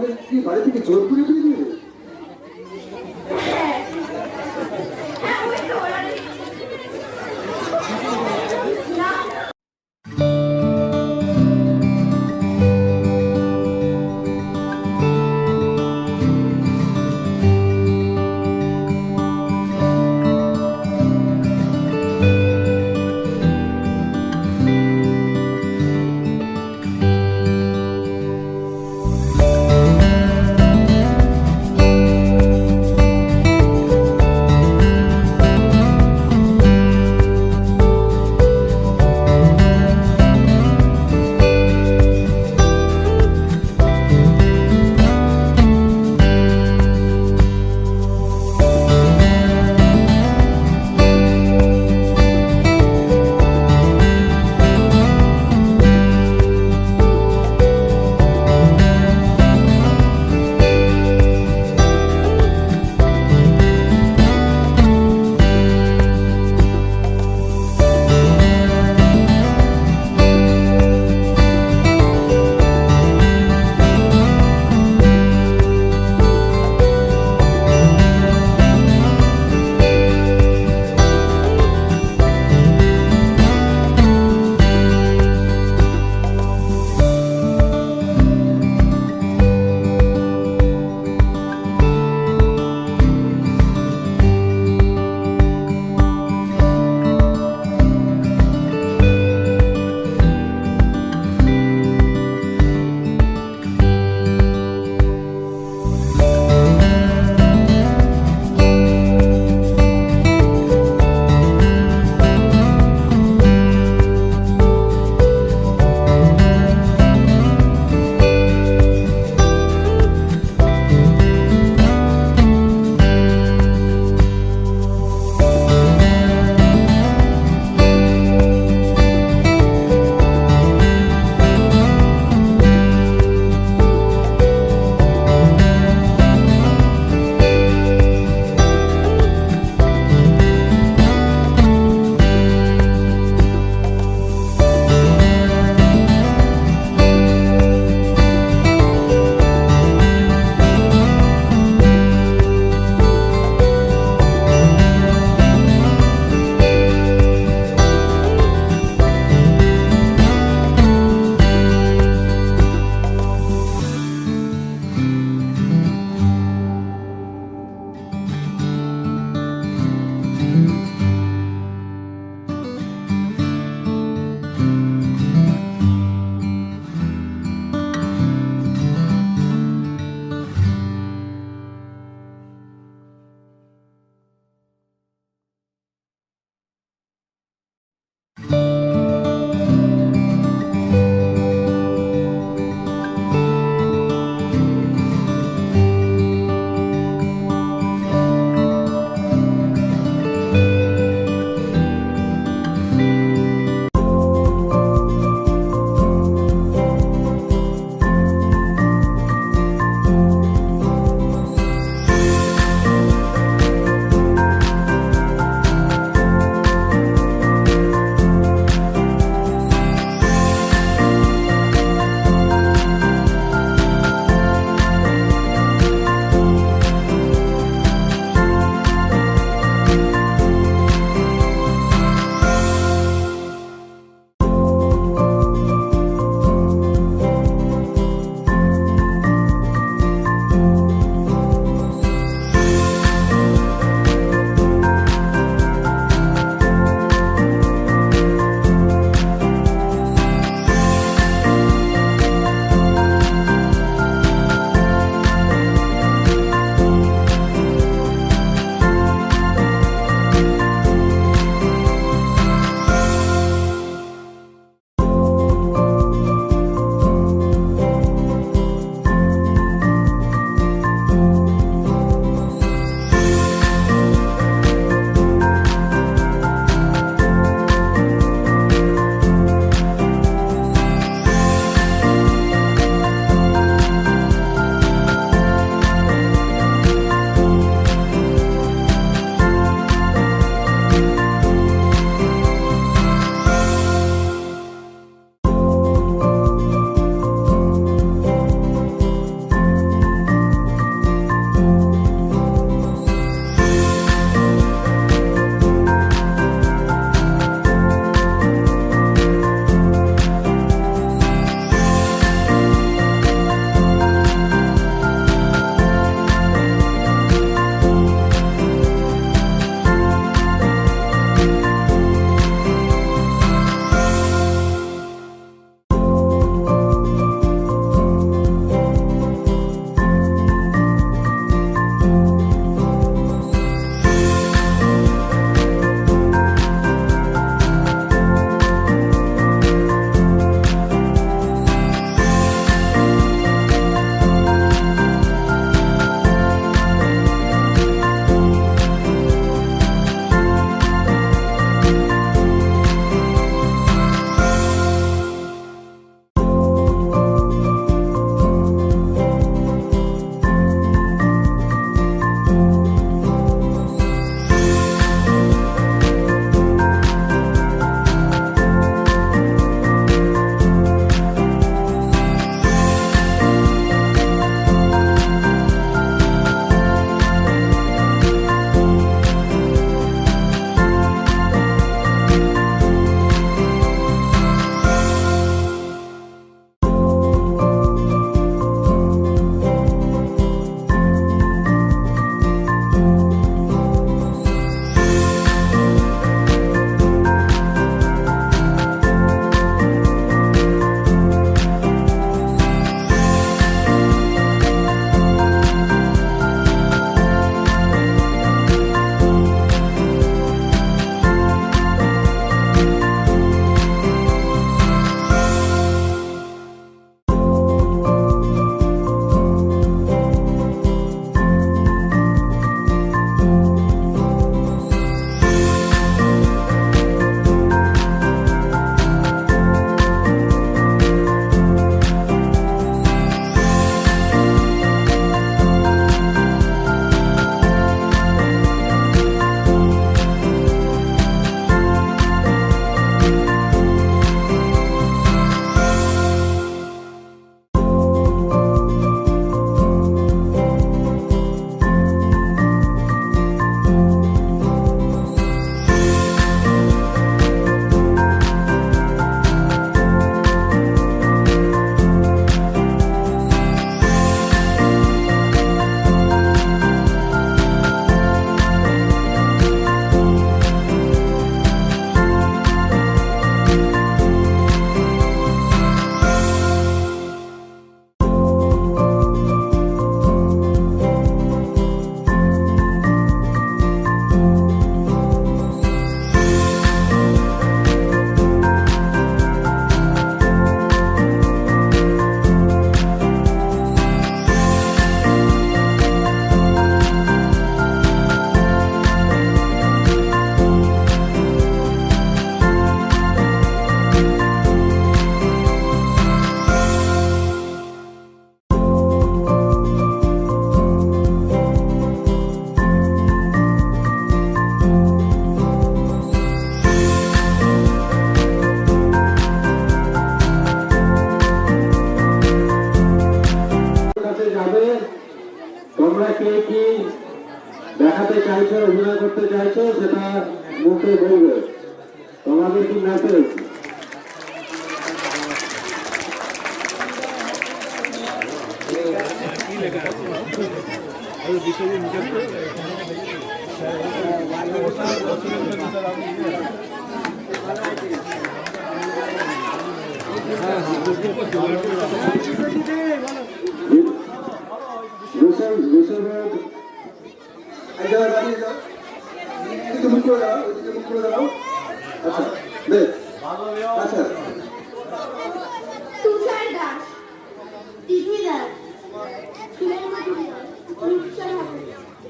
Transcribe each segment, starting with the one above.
তোমাদের কি বাড়ি থেকে জোর করে দিয়ে দিবে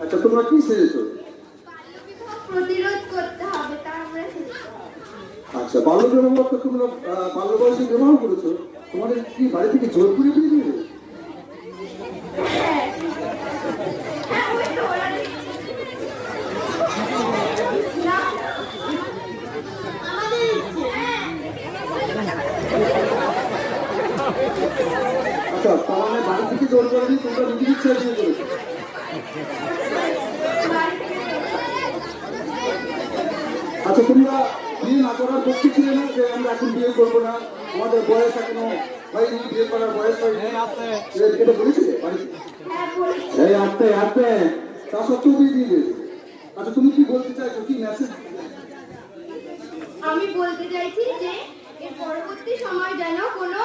আচ্ছা তোমরা কি সেরেছো বাল্যবিবাহ প্রতিরোধ করতে হবে তা আমরা শিখতে আচ্ছা বাল্য বিবাহ তো তোমরা বাল্য বয়সে বিবাহ করেছ। তোমাদের কি বাড়ি থেকে জোর করে দিয়ে আচ্ছা মানে বাড়ি থেকে জোর করে দিয়ে তোমরা নিজের ইচ্ছা আচ্ছা তোমরা করার পক্ষে ছিলে না যে আমরা এখন বিয়ে করব না আমাদের বয়স এখনও হয়নি বিয়ে করার বয়স হয়নি। এটা- এটা বলেছিলে বাড়িতে হ্যাঁ এই আস্তে আস্তে তা সত্ত্বেও বিয়ে দিয়ে দিয়েছে আচ্ছা তুমি কি বলতে চাইছো? কি মেসেজ আমি বলতে চাইছি যে এর পরবর্তী সময় যেন কোনো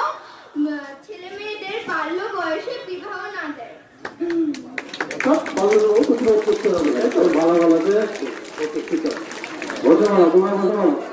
ছেলে মেয়েদের বাল্য বয়সে বিবাহ না দেয়। সব ভালো প্রতিরোধ করতে হবে। ভালো ভালো যে তোমার বসো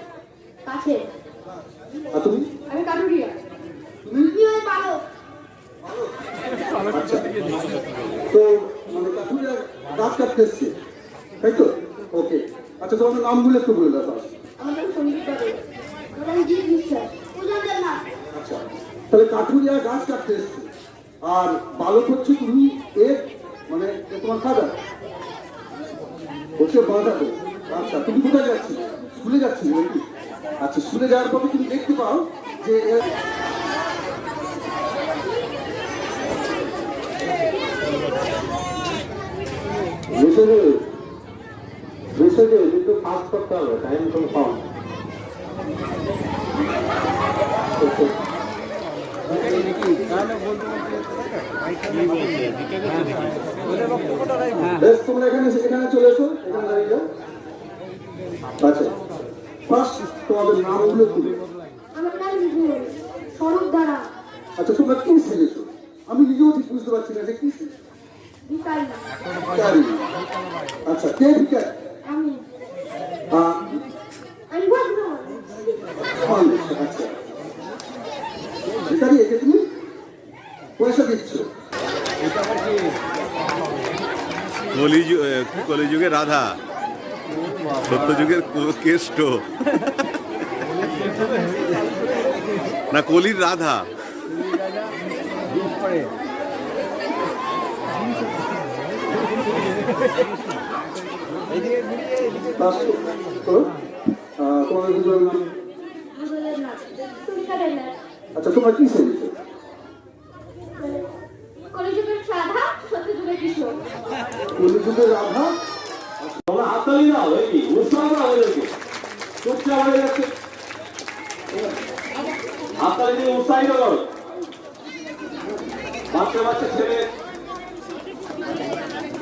কাছে। আর তুমি? আমি কাটুরিয়া তুমি তুমি ওই পালো আচ্ছা। তো মানে কাকুরিয়া গাছ কাটতে এসছে তাই তো? ওকে। আচ্ছা তোমাদের নামগুলো একটু বলে দাও। আমাদের সংগীত জিৎ বিশ্বাস। পূজাদের না। আচ্ছা তাহলে কাঠুরিয়া গাছ কাটতে এসছে। আর বালক হচ্ছে তুমি এর মানে এ তোমার ফাদার হচ্ছে বাঁধাতে আচ্ছা তুমি কোথায় যাচ্ছি স্কুলে যাচ্ছি নাকি? আচ্ছা শুনে যাওয়ার পরে তুমি দেখতে পাও যে করতে হবে টাইম তোমরা এখানে এখানে চলে এসো, এখানে দাঁড়িয়ে যাও। আচ্ছা। ফার্স্ট তোমাদের নামগুলো তুলে আমার নাম বিজু স্বরূপ দ্বারা। আচ্ছা তোমরা কি শিখেছো আমি নিজেও ঠিক বুঝতে পারছি না যে কি। আচ্ছা কে ভিকার? আমি। আমি ভদ্র। আচ্ছা। ভিখারি একে তুমি পয়সা দিচ্ছ। কলিযুগে রাধা। সত্যযুগের কেষ্ট। না কলির রাধা। আচ্ছা তোমরা কি কলিযুগের সাধা সত্যযুগের কিশোর কলিযুগের রাধা তোমরা হাততালি দাও এই কি উৎসাহ দাও ওদেরকে চুপচাপ হয়ে যাচ্ছে হাততালি দিয়ে উৎসাহিত বাচ্চা বাচ্চা ছেলে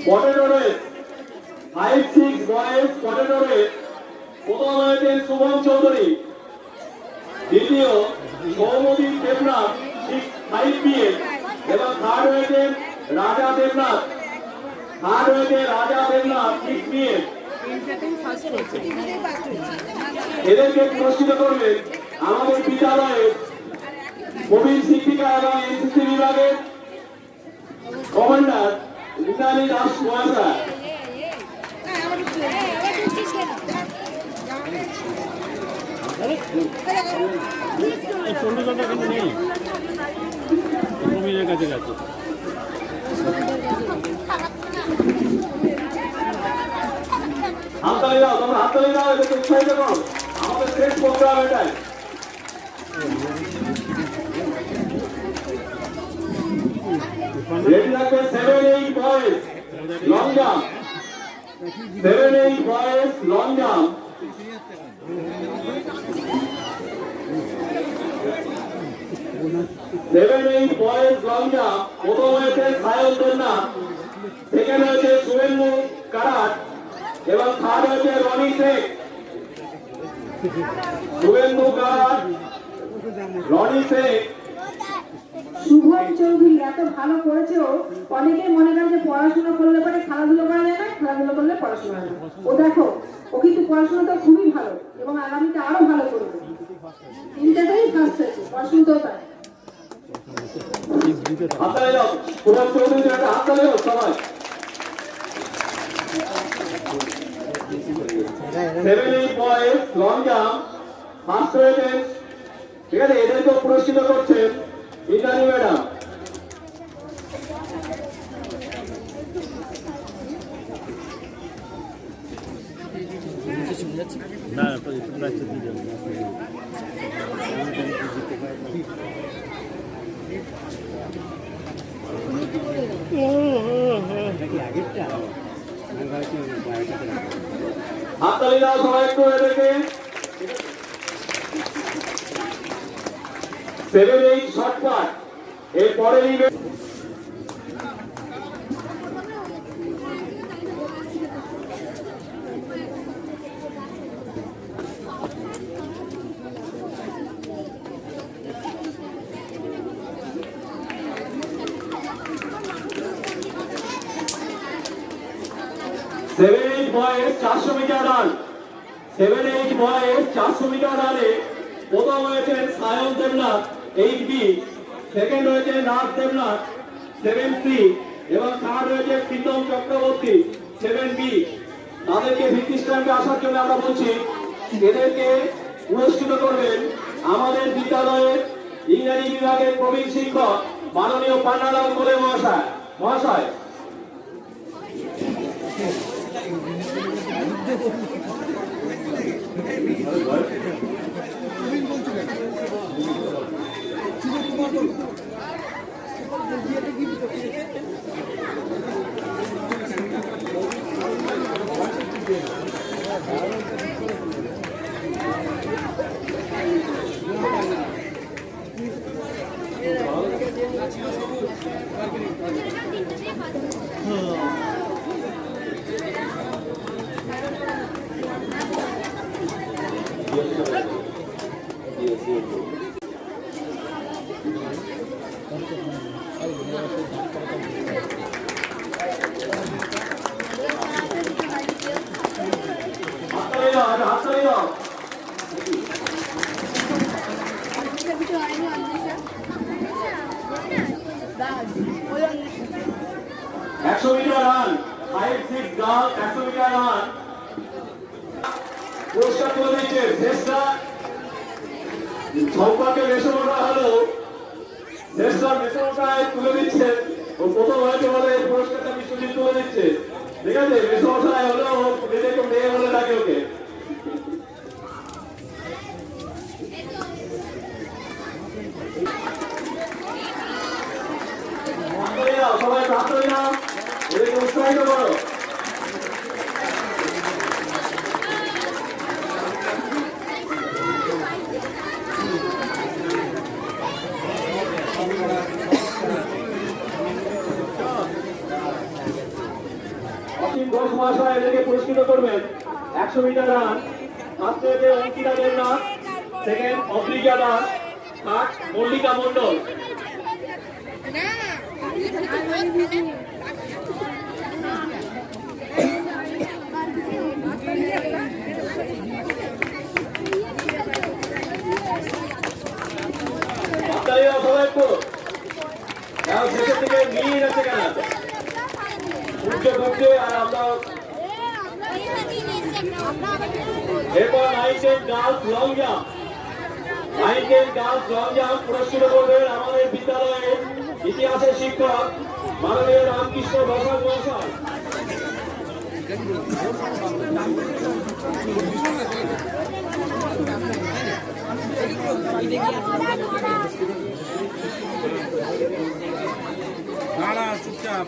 potato five six boys potato প্রথম হয়েছেন শুভম চৌধুরী। দ্বিতীয় Soumadip Debnath six five BS এবং থার্ড হয়েছেন রাজা দেবনাথ। থার্ড হয়েছে রাজা দেবনাথ সিক্স বিএস এদেরকে পুরস্কৃত করবেন আমাদের বিদ্যালয়ের প্রবীণ শিক্ষিকা এবং এনসিসি বিভাগের কমান্ডার ইন্দ্রাণী দাস প্রবীরের কাছে গেছে হাততালি দাও, তোমরা হাততালি দাও, এদেরকে উৎসাহিত করো। আমাদের শেষ প্রোগ্রাম এটাই। রেডি থাকবে seven eight boys long jump seven eight boys long jump seven eight boys long jump প্রথম হয়েছে, সায়ন দেবনা সেকেন্ড হয়েছে শুভেন্দু কারাট, এবং থার্ড হয়েছে রনি শেখ। শুভেন্দু কারাট, রনি শেখ। শুভম চৌধুরী, এত ভালো করেছেও অনেকে মনে করে যে পড়াশোনা করলে পরে খেলাধুলো করা যায় না, খেলাধুলো করলে পড়াশোনা হয় না। ও দেখো, ও কিন্তু পড়াশোনাটা খুবই ভালো এবং আগামীতে আরও ভালো করবে। তিনটাতেই ফার্স্ট হয়েছে পড়াশোনাতেও তাই। হয়েছেন ঠিক আছে? এদেরকেও পুরস্কৃত করছেন। ইন্দ্রাণী ম্যাডাম না তো তোমরা একটু দিয়ে যাবে হাততালি দাও সবাই একটু এদেরকে সেভেন এইট শর্টকাট এর পরের সেভেন এইট বয়েস চারশো metre run. Seven eight boys চারশো মিটার রানে প্রথম হয়েছেন Sayan Debnath. Eight B second হয়েছে নাথ দেবনাথ সেভেন সি এবং থার্ড হয়েছে প্রীতম চক্রবর্তী সেভেন বি তাদেরকে ভিত্তি স্ট্যান্ডে আসার জন্য আমরা বলছি, এদেরকে পুরস্কৃত করবেন আমাদের বিদ্যালয়ের ইংরাজি বিভাগের প্রবীণ শিক্ষক মাননীয় পান্নালাল কোলে মহাশয়। মহাশয়। হাততালি দাও একটা একশো metre run five six girl একশো মিটার রান। পুরস্কার তুলে দিচ্ছে শেষটা সম্পর্কে মেসমোটা হলো। শেষটা মেসমোটায় তুলে দিচ্ছেন ও প্রথম হয়েছে বলে এই পুরস্কারটা বিশ্বজিৎ তুলে দিচ্ছে। ঠিক আছে? মেসমোটায় হলেও নিজেকে মেয়ে বলে ডাকে ওকে। সবাই এদেরকে উৎসাহিত করো অসীম ঘোষ মহাশয় এদেরকে পুরস্কৃত করবেন। একশো মিটার রান। ফার্স্ট হয়েছে অঙ্কিতা দেবনাথ সেকেন্ড অব্রিকা দাস থার্ড মল্লিকা মণ্ডল হাততালি দাও সবাই একটু হ্যাঁ শেষের দিকে মিলিয়ে যাচ্ছে কেন উঠবে আর আমরা এরপর nine ten girls long jump nine ten girls long jump পুরস্কৃত করবেন আমাদের বিদ্যালয়ের ইতিহাসের শিক্ষক মাননীয় রামকৃষ্ণ বসাক মহাশয়। না চুপচাপ